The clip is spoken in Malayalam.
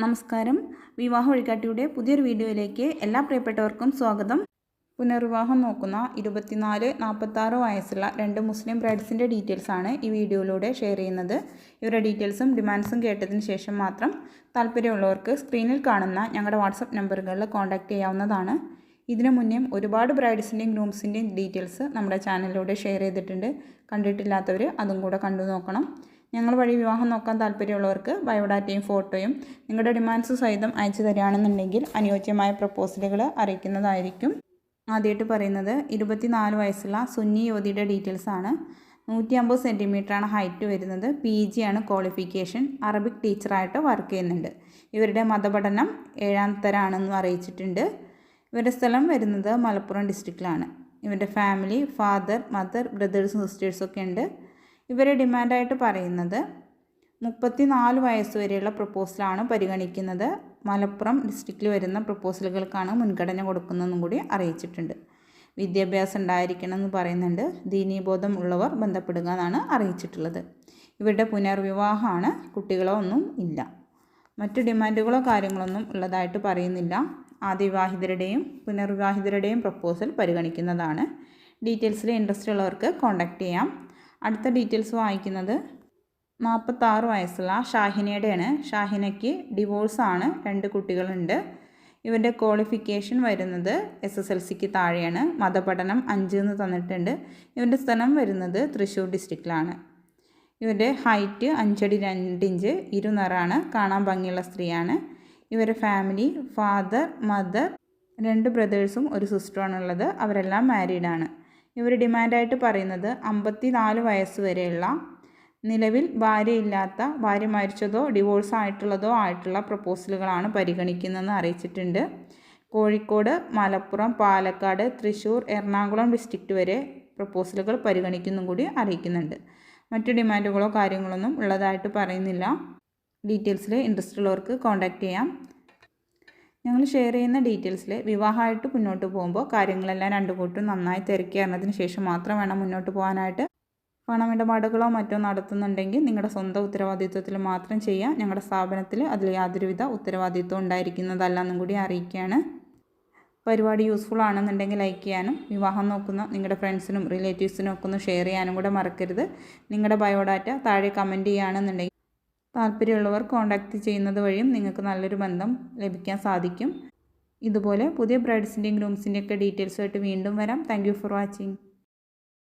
നമസ്കാരം. വിവാഹ വഴികാട്ടിയുടെ പുതിയൊരു വീഡിയോയിലേക്ക് എല്ലാ പ്രിയപ്പെട്ടവർക്കും സ്വാഗതം. പുനർവിവാഹം നോക്കുന്ന ഇരുപത്തിനാല് നാൽപ്പത്താറ് വയസ്സുള്ള രണ്ട് മുസ്ലിം ബ്രൈഡ്സിന്റെ ഡീറ്റെയിൽസാണ് ഈ വീഡിയോയിലൂടെ ഷെയർ ചെയ്യുന്നത്. ഇവരുടെ ഡീറ്റെയിൽസും ഡിമാൻഡ്സും കേട്ടതിന് ശേഷം മാത്രം താല്പര്യമുള്ളവർക്ക് സ്ക്രീനിൽ കാണുന്ന ഞങ്ങളുടെ വാട്സപ്പ് നമ്പറുകളിൽ കോൺടാക്റ്റ് ചെയ്യാവുന്നതാണ്. ഇതിനു മുന്നേ ഒരുപാട് ബ്രൈഡ്സിന്റെയും ഗ്രൂംസിന്റെയും ഡീറ്റെയിൽസ് നമ്മുടെ ചാനലിലൂടെ ഷെയർ ചെയ്തിട്ടുണ്ട്. കണ്ടിട്ടില്ലാത്തവർ അതും കൂടെ കണ്ടു നോക്കണം. ഞങ്ങൾ വഴി വിവാഹം നോക്കാൻ താല്പര്യമുള്ളവർക്ക് ബയോഡാറ്റയും ഫോട്ടോയും നിങ്ങളുടെ ഡിമാൻഡ്സ് സഹിതം അയച്ചു തരികയാണെന്നുണ്ടെങ്കിൽ അനുയോജ്യമായ പ്രപ്പോസലുകൾ അറിയിക്കുന്നതായിരിക്കും. ആദ്യമായിട്ട് പറയുന്നത് ഇരുപത്തിനാല് വയസ്സുള്ള സുന്നി യുവതിയുടെ ഡീറ്റെയിൽസ് ആണ്. നൂറ്റി അമ്പത് സെന്റിമീറ്ററാണ് ഹൈറ്റ് വരുന്നത്. പി ജി ആണ് ക്വാളിഫിക്കേഷൻ. അറബിക് ടീച്ചറായിട്ട് വർക്ക് ചെയ്യുന്നുണ്ട്. ഇവരുടെ മതപഠനം ഏഴാം തരാണെന്ന് അറിയിച്ചിട്ടുണ്ട്. ഇവരുടെ സ്ഥലം വരുന്നത് മലപ്പുറം ഡിസ്ട്രിക്റ്റിലാണ് ഇവരുടെ ഫാമിലി ഫാദർ മദർ ബ്രദേഴ്സും സിസ്റ്റേഴ്സൊക്കെ ഉണ്ട്. ഇവരെ ഡിമാൻഡായിട്ട് പറയുന്നത് മുപ്പത്തി നാല് വയസ്സ് വരെയുള്ള പ്രപ്പോസലാണ് പരിഗണിക്കുന്നത്. മലപ്പുറം ഡിസ്ട്രിക്റ്റിൽ വരുന്ന പ്രപ്പോസലുകൾക്കാണ് മുൻഗണന കൊടുക്കുന്നതെന്നും കൂടി അറിയിച്ചിട്ടുണ്ട്. വിദ്യാഭ്യാസം ഉണ്ടായിരിക്കണം എന്ന് പറയുന്നുണ്ട്. ദീനീബോധം ഉള്ളവർ ബന്ധപ്പെടുക എന്നാണ് അറിയിച്ചിട്ടുള്ളത്. ഇവരുടെ പുനർവിവാഹമാണ് കുട്ടികളോ ഒന്നും ഇല്ല. മറ്റു ഡിമാൻഡുകളോ കാര്യങ്ങളൊന്നും ഉള്ളതായിട്ട് പറയുന്നില്ല. ആദ്യവിവാഹിതരുടെയും പുനർവിവാഹിതരുടെയും പ്രപ്പോസൽ പരിഗണിക്കുന്നതാണ്. ഡീറ്റെയിൽസിൽ ഇൻട്രസ്റ്റ് ഉള്ളവർക്ക് കോൺടാക്റ്റ് ചെയ്യാം. അടുത്ത ഡീറ്റെയിൽസ് വായിക്കുന്നത് നാൽപ്പത്താറ് വയസ്സുള്ള ഷാഹിനയുടെയാണ്. ഷാഹിനയ്ക്ക് ഡിവോഴ്സാണ്. രണ്ട് കുട്ടികളുണ്ട്. ഇവരുടെ ക്വാളിഫിക്കേഷൻ വരുന്നത് എസ് എസ് എൽ സിക്ക് താഴെയാണ്. മതപഠനം അഞ്ച് എന്ന് തന്നിട്ടുണ്ട്. ഇവരുടെ സ്ഥലം വരുന്നത് തൃശ്ശൂർ ഡിസ്ട്രിക്റ്റിലാണ്. ഇവരുടെ ഹൈറ്റ് അഞ്ചടി രണ്ടിഞ്ച് ഇരുനിറാണ് കാണാൻ ഭംഗിയുള്ള സ്ത്രീയാണ്. ഇവരുടെ ഫാമിലി ഫാദർ മദർ രണ്ട് ബ്രദേഴ്സും ഒരു സിസ്റ്ററുമാണുള്ളത് അവരെല്ലാം മാരീഡാണ്. ഇവർ ഡിമാൻഡായിട്ട് പറയുന്നത് അമ്പത്തി നാല് വയസ്സ് വരെയുള്ള നിലവിൽ ഭാര്യയില്ലാത്ത ഭാര്യ മരിച്ചതോ ഡിവോഴ്സ് ആയിട്ടുള്ളതോ ആയിട്ടുള്ള പ്രപ്പോസലുകളാണ് പരിഗണിക്കുന്നതെന്ന് അറിയിച്ചിട്ടുണ്ട്. കോഴിക്കോട് മലപ്പുറം പാലക്കാട് തൃശ്ശൂർ എറണാകുളം ഡിസ്ട്രിക്റ്റ് വരെ പ്രപ്പോസലുകൾ പരിഗണിക്കുന്നും കൂടി അറിയിക്കുന്നുണ്ട്. മറ്റു ഡിമാൻഡുകളോ കാര്യങ്ങളൊന്നും ഉള്ളതായിട്ട് പറയുന്നില്ല. ഡീറ്റെയിൽസിൽ ഇൻട്രസ്റ്റ് ഉള്ളവർക്ക് കോൺടാക്റ്റ് ചെയ്യാം. ഞങ്ങൾ ഷെയർ ചെയ്യുന്ന ഡീറ്റെയിൽസിൽ വിവാഹമായിട്ട് മുന്നോട്ട് പോകുമ്പോൾ കാര്യങ്ങളെല്ലാം രണ്ടു കൂട്ടും നന്നായി തിരക്കി അറിഞ്ഞതിന് ശേഷം മാത്രം വേണം മുന്നോട്ട് പോകാനായിട്ട്. പണമിടപാടുകളോ മറ്റോ നടത്തുന്നുണ്ടെങ്കിൽ നിങ്ങളുടെ സ്വന്തം ഉത്തരവാദിത്വത്തിൽ മാത്രം ചെയ്യുക ഞങ്ങളുടെ സ്ഥാപനത്തിൽ അതിൽ യാതൊരുവിധ ഉത്തരവാദിത്വം ഉണ്ടായിരിക്കുന്നതല്ലെന്നും കൂടി അറിയിക്കുകയാണ്. പരിപാടി യൂസ്ഫുൾ ആണെന്നുണ്ടെങ്കിൽ ലൈക്ക് ചെയ്യാനും വിവാഹം നോക്കുന്ന നിങ്ങളുടെ ഫ്രണ്ട്സിനും റിലേറ്റീവ്സിനും ഒക്കെ ഒന്ന് ഷെയർ ചെയ്യാനും കൂടെ മറക്കരുത്. നിങ്ങളുടെ ബയോഡാറ്റ താഴെ കമന്റ് ചെയ്യുകയാണെന്നുണ്ടെങ്കിൽ താല്പര്യമുള്ളവർ കോൺടാക്റ്റ് ചെയ്യുന്നത് വഴിയും നിങ്ങൾക്ക് നല്ലൊരു ബന്ധം ലഭിക്കാൻ സാധിക്കും. ഇതുപോലെ പുതിയ ബ്രൈഡ്സിന്റെയും ഗ്രൂംസിന്റെയൊക്കെ ഡീറ്റെയിൽസുമായിട്ട് വീണ്ടും വരാം. Thank for watching